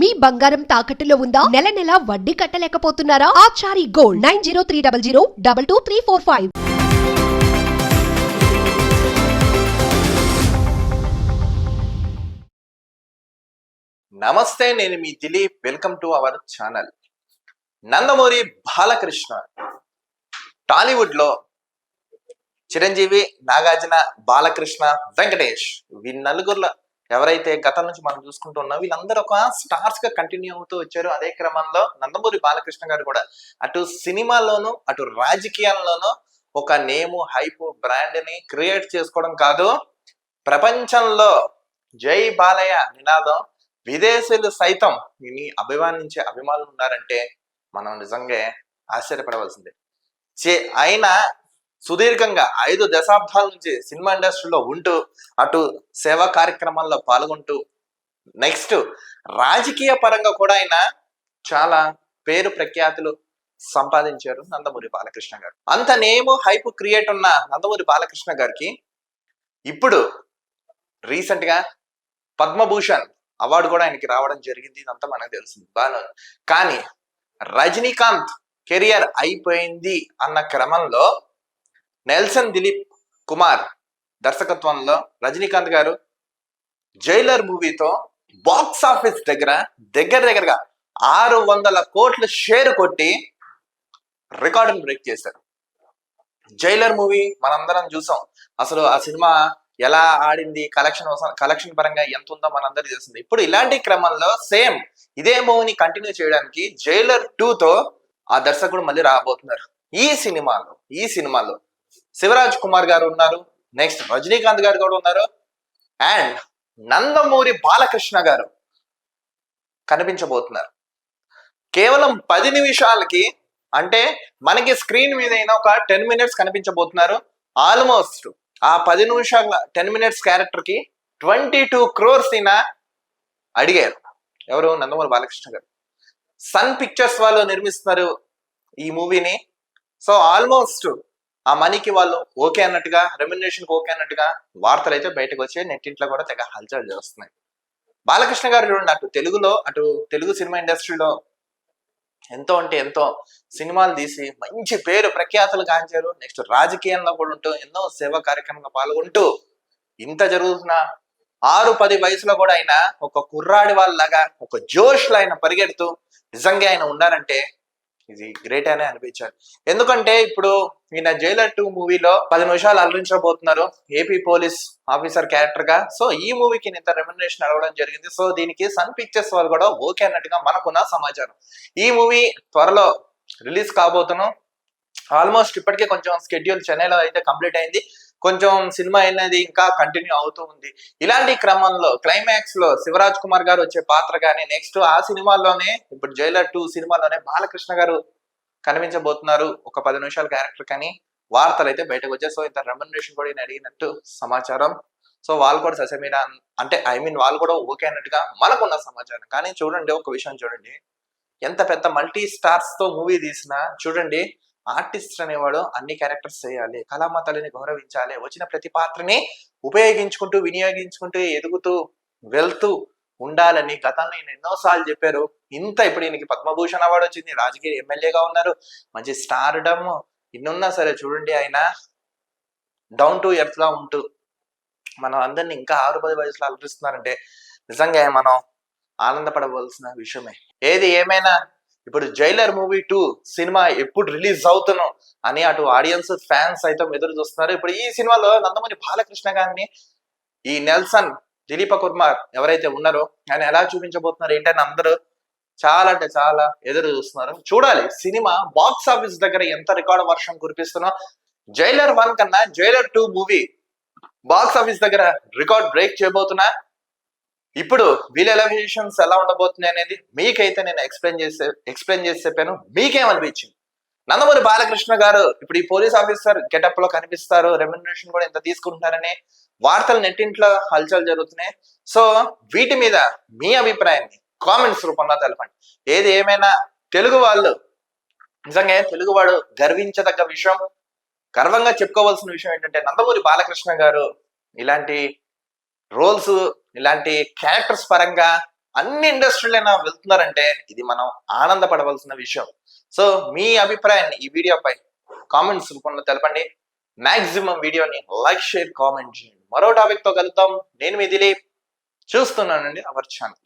మీ బంగారం తాకట్టులో ఉందా? నెల నెల వడ్డీ కట్టలేకపోతున్నారా? Achari gold nine zero three double zero double two three four five. నమస్తే నేను మీ Dilip. Welcome to our channel. Nandamuri Balakrishna. టాలీవుడ్లో చిరంజీవి నాగార్జున బాలకృష్ణ వెంకటేష్. వీ నలుగురులో ఎవరైతే గతం నుంచి మనం చూసుకుంటున్నాం వీళ్ళందరూ ఒక స్టార్స్గా కంటిన్యూ అవుతూ వచ్చారు. అదే క్రమంలో నందమూరి బాలకృష్ణ గారు కూడా అటు సినిమాల్లోనూ అటు రాజకీయాల్లోనూ ఒక నేము హైప్ బ్రాండ్ని క్రియేట్ చేసుకోవడం కాదు. ప్రపంచంలో జై బాలయ్య నినాదం విదేశీయులు సైతం విని అభిమానించే అభిమానులు ఉన్నారంటే మనం నిజంగా ఆశ్చర్యపడవలసిందే. చే- ఆయన సుదీర్ఘంగా ఐదు దశాబ్దాల నుంచి సినిమా ఇండస్ట్రీలో ఉంటూ అటు సేవా కార్యక్రమాల్లో పాల్గొంటూ నెక్స్ట్ రాజకీయ పరంగా కూడా ఆయన చాలా పేరు ప్రఖ్యాతులు సంపాదించారు నందమూరి బాలకృష్ణ గారు. అంత నేము హైప్ క్రియేట్ ఉన్న నందమూరి బాలకృష్ణ గారికి ఇప్పుడు రీసెంట్గా పద్మభూషణ్ అవార్డు కూడా ఆయనకి రావడం జరిగింది ఇదంతా మనకు తెలిసింది బాగా కానీ రజనీకాంత్ కెరియర్ అయిపోయింది అన్న క్రమంలో నెల్సన్ దిలీప్ కుమార్ దర్శకత్వంలో రజనీకాంత్ గారు జైలర్ మూవీతో బాక్స్ ఆఫీస్ దగ్గర దగ్గర దగ్గరగా ఆరు వందల కోట్ల షేర్ కొట్టి రికార్డును బ్రేక్ చేశారు. జైలర్ మూవీ మనందరం చూసాం. అసలు ఆ సినిమా ఎలా ఆడింది కలెక్షన్ కలెక్షన్ పరంగా ఎంత ఉందో మనందరికీ తెలిసింది. ఇప్పుడు ఇలాంటి క్రమంలో సేమ్ ఇదే మూవీని కంటిన్యూ చేయడానికి జైలర్ టూతో ఆ దర్శకుడు మళ్ళీ రాబోతున్నారు. ఈ సినిమాలో ఈ సినిమాలో శివరాజ్ కుమార్ గారు ఉన్నారు. నెక్స్ట్ రజనీకాంత్ గారు కూడా ఉన్నారు. అండ్ నందమూరి బాలకృష్ణ గారు కనిపించబోతున్నారు. కేవలం పది నిమిషాలకి అంటే మనకి స్క్రీన్ మీద అయినా ఒక టెన్ మినిట్స్ కనిపించబోతున్నారు. ఆల్మోస్ట్ ఆ పది నిమిషాల టెన్ మినిట్స్ క్యారెక్టర్కి ట్వంటీ టూ క్రోర్స్ ఈయన అడిగారు. ఎవరు? నందమూరి బాలకృష్ణ గారు. సన్ పిక్చర్స్ వాళ్ళు నిర్మిస్తున్నారు ఈ మూవీని సో ఆల్మోస్ట్ ఆ మనీకి వాళ్ళు ఓకే అన్నట్టుగా రెమ్యునరేషన్ ఓకే అన్నట్టుగా వార్తలు అయితే బయటకు వచ్చి నెట్టింట్లో కూడా తెగ హల్చల్ చేస్తున్నాయి. బాలకృష్ణ గారు చూడండి అటు తెలుగులో అటు తెలుగు సినిమా ఇండస్ట్రీలో ఎంతో అంటే ఎంతో సినిమాలు తీసి మంచి పేరు ప్రఖ్యాతులు గాంచారు. నెక్స్ట్ రాజకీయంలో కూడా ఉంటూ ఎన్నో సేవా కార్యక్రమంలో పాల్గొంటూ ఇంత జరుగుతున్న ఆరు పది వయసులో కూడా ఆయన ఒక కుర్రాడి వాళ్ళలాగా ఒక జోష్లో ఆయన పరిగెడుతూ నిజంగా ఆయన ఉన్నారంటే ఇది గ్రేట్ అనే అనిపించారు. ఎందుకంటే ఇప్పుడు ఈయన జైలర్ టూ మూవీలో పది నిమిషాలు అలరించబోతున్నారు ఏపీ పోలీస్ ఆఫీసర్ క్యారెక్టర్గా. సో ఈ మూవీకి ఇంత రెమ్యునరేషన్ అడగడం జరిగింది. సో దీనికి సన్ పిక్చర్స్ వాళ్ళు కూడా ఓకే అన్నట్టుగా మనకున్న సమాచారం. ఈ మూవీ త్వరలో రిలీజ్ కాబోతున్నాం ఆల్మోస్ట్ ఇప్పటికే కొంచెం స్కెడ్యూల్ చెన్నైలో అయితే కంప్లీట్ అయింది. కొంచెం సినిమా అనేది ఇంకా కంటిన్యూ అవుతూ ఉంది. ఇలాంటి క్రమంలో క్లైమాక్స్లో శివరాజ్ కుమార్ గారు వచ్చే పాత్ర కానీ నెక్స్ట్ ఆ సినిమాలోనే ఇప్పుడు జైలర్ టూ సినిమాలోనే బాలకృష్ణ గారు కనిపించబోతున్నారు. ఒక పది నిమిషాల క్యారెక్టర్ కానీ వార్తలు అయితే బయటకు వచ్చాయి. సో ఇంత రెమ్యునరేషన్ కూడా నేను అడిగినట్టు సమాచారం. సో వాళ్ళు కూడా ససమీర అంటే ఐ మీన్ వాళ్ళు కూడా ఓకే అన్నట్టుగా మనకున్న సమాచారం. కానీ చూడండి ఒక విషయం చూడండి. ఎంత పెద్ద మల్టీ స్టార్స్తో మూవీ తీసినా చూడండి ఆర్టిస్ట్ అనేవాడు అన్ని క్యారెక్టర్స్ చేయాలి కళామ తల్లిని గౌరవించాలి వచ్చిన ప్రతి పాత్రని ఉపయోగించుకుంటూ వినియోగించుకుంటూ ఎదుగుతూ వెళ్తూ ఉండాలని గతంలో నేను ఎన్నోసార్లు చెప్పారు. ఇంత ఇప్పుడు ఈయనకి పద్మభూషణ్ అవార్డు వచ్చింది రాజకీయ ఎమ్మెల్యేగా ఉన్నారు. మంచి స్టార్డమ్ ఇన్నున్నా సరే చూడండి ఆయన. డౌన్ టు ఎర్త్గా ఉంటూ మనం అందరిని ఇంకా ఆరు పది వయసులో అలరిస్తున్నారంటే నిజంగా మనం ఆనందపడవలసిన విషయమే. ఏది ఏమైనా ఇప్పుడు జైలర్ మూవీ టూ సినిమా ఎప్పుడు రిలీజ్ అవుతాను అని అటు ఆడియన్స్ ఫ్యాన్స్ అయితే ఎదురు చూస్తున్నారు. ఇప్పుడు ఈ సినిమాలో నందమూరి బాలకృష్ణ గారిని ఈ నెల్సన్ దిలీప కుమార్ ఎవరైతే ఉన్నారో ఆయన ఎలా చూపించబోతున్నారు ఏంటని అందరూ చాలా అంటే చాలా ఎదురు చూస్తున్నారు. చూడాలి సినిమా బాక్స్ ఆఫీస్ దగ్గర ఎంత రికార్డు వర్షం కురిపిస్తున్నా. జైలర్ వన్ కన్నా Jailer two movie box office దగ్గర రికార్డ్ బ్రేక్ చేయబోతున్నా. ఇప్పుడు వీళ్ళ ఎలివేషన్స్ ఎలా ఉండబోతున్నాయి అనేది మీకైతే నేను ఎక్స్ప్లెయిన్ చేసే ఎక్స్ప్లెయిన్ చేసి చెప్పాను. మీకేమనిపించింది? నందమూరి బాలకృష్ణ గారు ఇప్పుడు ఈ పోలీస్ ఆఫీసర్ గెటప్లో కనిపిస్తారు. రెమ్యునరేషన్ కూడా ఇంత తీసుకుంటున్నారని వార్తలు నెట్టింట్లో హల్చల్ జరుగుతున్నాయి. సో వీటి మీద మీ అభిప్రాయాన్ని కామెంట్స్ రూపంలో తెలపండి. ఏది ఏమైనా తెలుగు వాళ్ళు నిజంగా తెలుగువాడు గర్వించదగ్గ విషయం గర్వంగా చెప్పుకోవాల్సిన విషయం ఏంటంటే నందమూరి బాలకృష్ణ గారు ఇలాంటి రోల్స్ ఇలాంటి క్యారెక్టర్స్ పరంగా అన్ని ఇండస్ట్రీలైనా వెళ్తున్నారంటే ఇది మనం ఆనందపడవలసిన విషయం. సో మీ అభిప్రాయాన్ని ఈ వీడియోపై కామెంట్స్ రూపంలో తెలపండి. మాక్సిమం వీడియోని లైక్ షేర్ కామెంట్ చేయండి. మరో టాపిక్తో కలుద్దాం. నేను మీ దిలీప్. చూస్తున్నానండి అవర్ ఛానల్